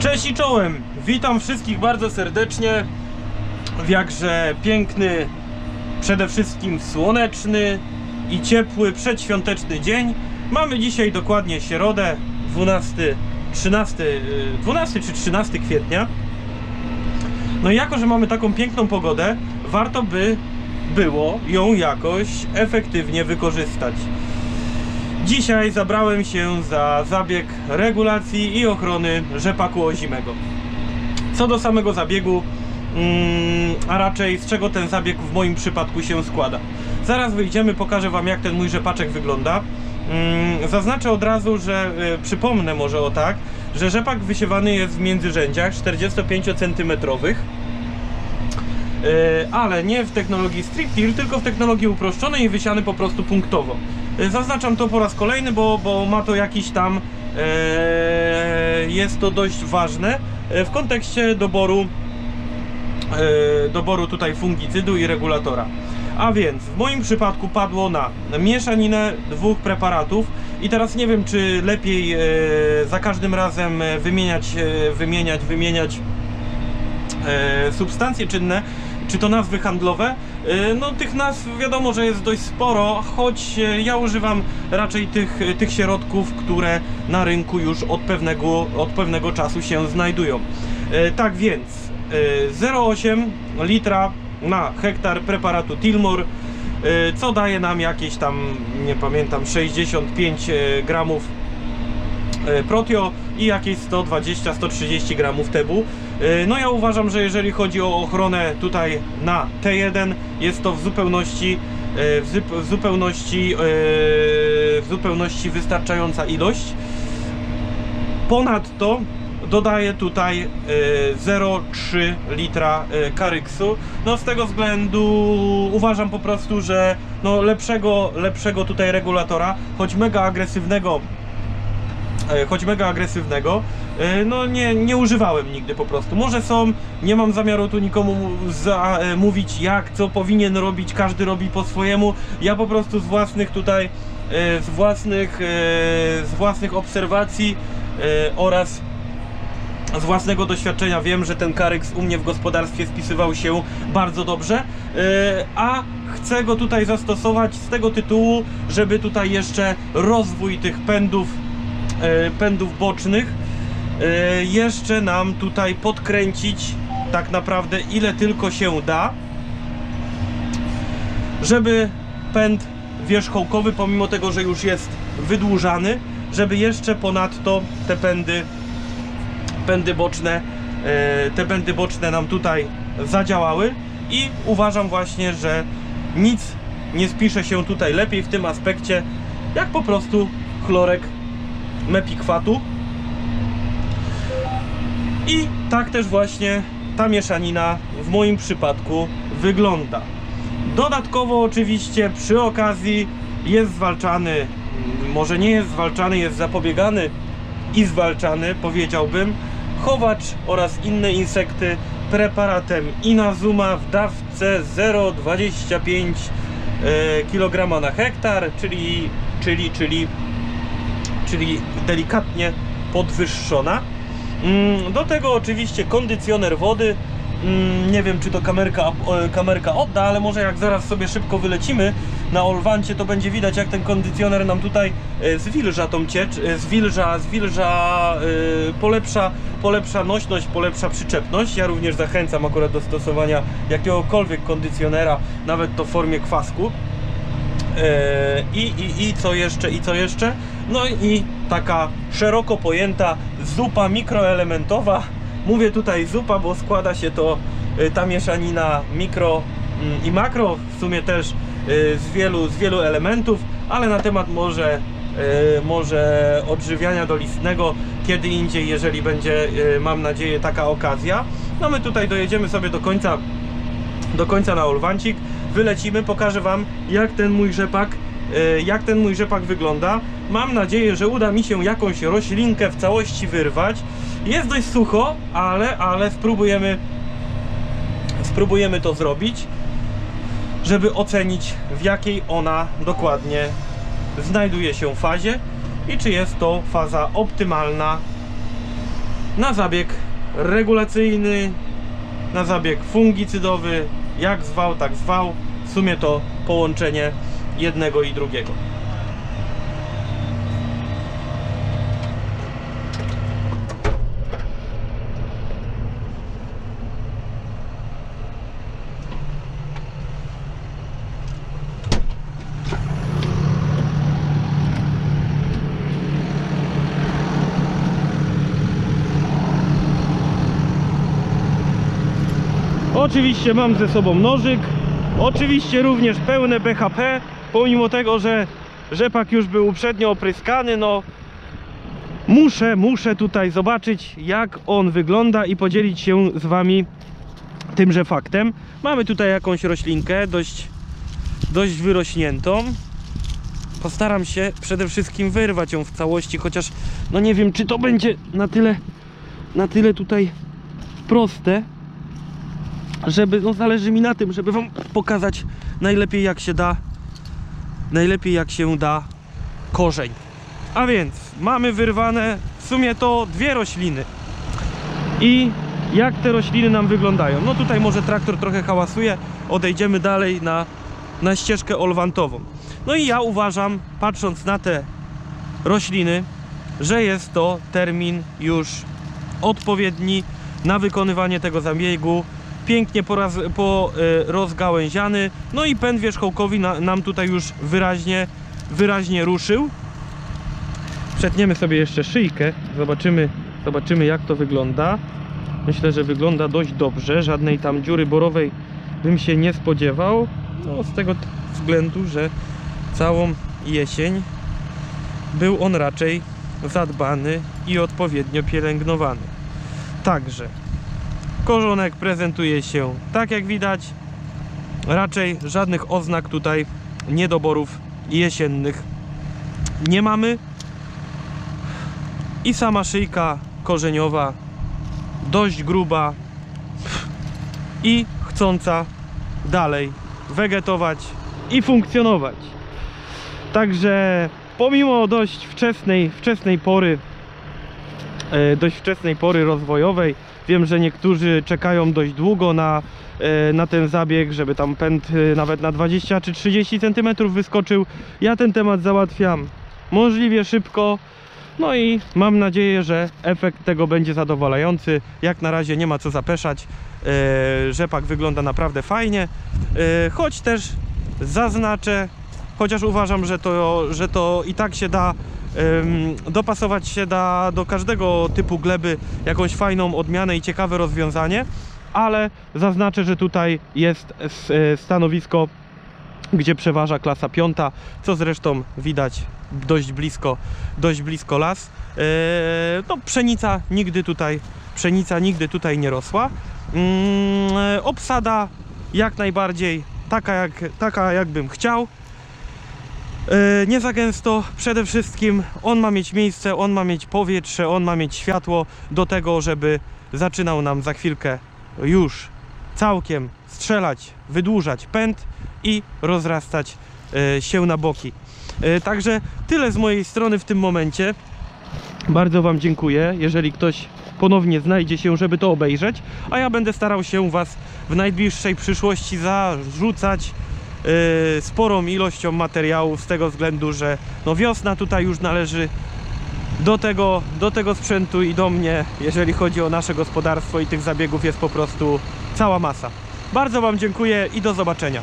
Cześć i czołem! Witam wszystkich bardzo serdecznie w jakże piękny, przede wszystkim słoneczny i ciepły przedświąteczny dzień. Mamy dzisiaj dokładnie środę, 12, 13, y, 12 czy 13 kwietnia. No i jako, że mamy taką piękną pogodę, warto by było ją jakoś efektywnie wykorzystać. Dzisiaj zabrałem się za zabieg regulacji i ochrony rzepaku ozimego. Co do samego zabiegu, mm, a raczej z czego ten zabieg w moim przypadku się składa. Zaraz wyjdziemy, pokażę Wam jak ten mój rzepaczek wygląda. Mm, Zaznaczę od razu, że y, przypomnę może o tak, że rzepak wysiewany jest w międzyrzędziach 45 cm. E, ale nie w technologii strip tylko w technologii uproszczonej i wysiany po prostu punktowo. E, Zaznaczam to po raz kolejny, bo, bo ma to jakiś tam, e, jest to dość ważne e, w kontekście doboru, doboru tutaj fungicydu i regulatora. A więc w moim przypadku padło na mieszaninę dwóch preparatów i teraz nie wiem czy lepiej e, za każdym razem wymieniać, e, wymieniać, wymieniać e, substancje czynne, czy to nazwy handlowe. E, no tych nazw wiadomo, że jest dość sporo, choć e, ja używam raczej tych, e, tych środków, które na rynku już od pewnego, od pewnego czasu się znajdują. Tak więc e, 0,8 litra na hektar preparatu Tilmor, co daje nam jakieś tam, nie pamiętam, 65 e, gramów Protio i jakieś 120-130 gramów tebu. E, No ja uważam, że jeżeli chodzi o ochronę tutaj na T1 jest to w zupełności e, w zup- w zupełności e, w zupełności wystarczająca ilość. Ponadto dodaję tutaj e, 0,3 litra karyksu. No z tego względu uważam po prostu, że no lepszego, lepszego tutaj regulatora, choć mega agresywnego choć mega agresywnego, no nie, nie używałem nigdy po prostu. Może są, nie mam zamiaru tu nikomu mu- za, e, mówić jak, co powinien robić, każdy robi po swojemu. Ja po prostu z własnych tutaj, e, z własnych, e, z własnych obserwacji e, oraz z własnego doświadczenia wiem, że ten karyks u mnie w gospodarstwie spisywał się bardzo dobrze, a chcę go tutaj zastosować z tego tytułu, żeby tutaj jeszcze rozwój tych pędów, pędów bocznych jeszcze nam tutaj podkręcić tak naprawdę ile tylko się da, żeby pęd wierzchołkowy, pomimo tego, że już jest wydłużany, żeby jeszcze ponadto te pędy pędy boczne, e, te pędy boczne nam tutaj zadziałały i uważam właśnie, że nic nie spisze się tutaj lepiej w tym aspekcie, jak po prostu chlorek mepikwatu. I tak też właśnie ta mieszanina w moim przypadku wygląda. Dodatkowo oczywiście przy okazji jest zwalczany, może nie jest zwalczany, jest zapobiegany i zwalczany, powiedziałbym, chowacz oraz inne insekty preparatem Inazuma w dawce 0,25 e, kg na hektar, czyli, czyli, czyli, czyli delikatnie podwyższona. Mm, Do tego oczywiście kondycjoner wody. Mm, Nie wiem, czy to kamerka, e, kamerka odda, ale może jak zaraz sobie szybko wylecimy na Olwancie, to będzie widać, jak ten kondycjoner nam tutaj e, zwilża tą ciecz, e, zwilża, zwilża, polepsza, polepsza nośność, polepsza przyczepność. Ja również zachęcam akurat do stosowania jakiegokolwiek kondycjonera, nawet to w formie kwasku. I, i, I co jeszcze, i co jeszcze? No i taka szeroko pojęta zupa mikroelementowa. Mówię tutaj zupa, bo składa się to e, ta mieszanina mikro mm, i makro, w sumie też e, z wielu, z wielu elementów, ale na temat może, e, może odżywiania dolistnego kiedy indziej, jeżeli będzie, mam nadzieję, taka okazja. No my tutaj dojedziemy sobie do końca do końca na Olwancik. Wylecimy, pokażę Wam jak ten mój rzepak jak ten mój rzepak wygląda. Mam nadzieję, że uda mi się jakąś roślinkę w całości wyrwać. Jest dość sucho, ale, ale spróbujemy spróbujemy to zrobić, żeby ocenić w jakiej ona dokładnie znajduje się fazie i czy jest to faza optymalna na zabieg regulacyjny, na zabieg fungicydowy, jak zwał, tak zwał. W sumie to połączenie jednego i drugiego. Oczywiście mam ze sobą nożyk, oczywiście również pełne BHP, pomimo tego, że rzepak już był uprzednio opryskany, no muszę, muszę tutaj zobaczyć jak on wygląda i podzielić się z Wami tymże faktem. Mamy tutaj jakąś roślinkę, dość, dość wyrośniętą. Postaram się przede wszystkim wyrwać ją w całości, chociaż no nie wiem czy to będzie na tyle, na tyle tutaj proste, żeby, no zależy mi na tym, żeby wam pokazać najlepiej jak się da najlepiej jak się da korzeń. A więc mamy wyrwane w sumie to dwie rośliny. I jak te rośliny nam wyglądają? No tutaj może traktor trochę hałasuje. Odejdziemy dalej na, na ścieżkę olwantową. No i ja uważam patrząc na te rośliny że jest to termin już odpowiedni na wykonywanie tego zabiegu pięknie poraz, po, e, no i pęd wierzchołkowi na, nam tutaj już wyraźnie wyraźnie ruszył. Przetniemy sobie jeszcze szyjkę. Zobaczymy, zobaczymy jak to wygląda. Myślę, że wygląda dość dobrze. Żadnej tam dziury borowej bym się nie spodziewał. No, z tego względu, że całą jesień był on raczej zadbany i odpowiednio pielęgnowany. Także Korzonek prezentuje się tak jak widać. Raczej żadnych oznak tutaj niedoborów jesiennych nie mamy. I sama szyjka korzeniowa dość gruba i chcąca dalej wegetować i funkcjonować. Także pomimo dość wczesnej, wczesnej pory e, dość wczesnej pory rozwojowej. Wiem, że niektórzy czekają dość długo na, e, na ten zabieg, żeby tam pęd e, nawet na 20 czy 30 cm wyskoczył. Ja ten temat załatwiam możliwie szybko. No i mam nadzieję, że efekt tego będzie zadowalający. Jak na razie nie ma co zapeszać. E, Rzepak wygląda naprawdę fajnie. Choć też zaznaczę, chociaż uważam, że to, że to i tak się da dopasować się da do każdego typu gleby jakąś fajną odmianę i ciekawe rozwiązanie, ale zaznaczę, że tutaj jest e, stanowisko, gdzie przeważa klasa piąta, co zresztą widać dość blisko, dość blisko las. E, no, pszenica nigdy tutaj, pszenica nigdy tutaj nie rosła. Mm, e, obsada jak najbardziej taka jak, taka jakbym chciał. E, Nie za gęsto, przede wszystkim on ma mieć miejsce, on ma mieć powietrze, on ma mieć światło do tego, żeby zaczynał nam za chwilkę już całkiem strzelać, wydłużać pęd i rozrastać e, się na boki. E, Także tyle z mojej strony w tym momencie. Bardzo Wam dziękuję, jeżeli ktoś ponownie znajdzie się, żeby to obejrzeć, a ja będę starał się Was w najbliższej przyszłości zarzucać sporą ilością materiału z tego względu, że no wiosna tutaj już należy do tego, do tego sprzętu i do mnie, jeżeli chodzi o nasze gospodarstwo i tych zabiegów jest po prostu cała masa. Bardzo Wam dziękuję i do zobaczenia.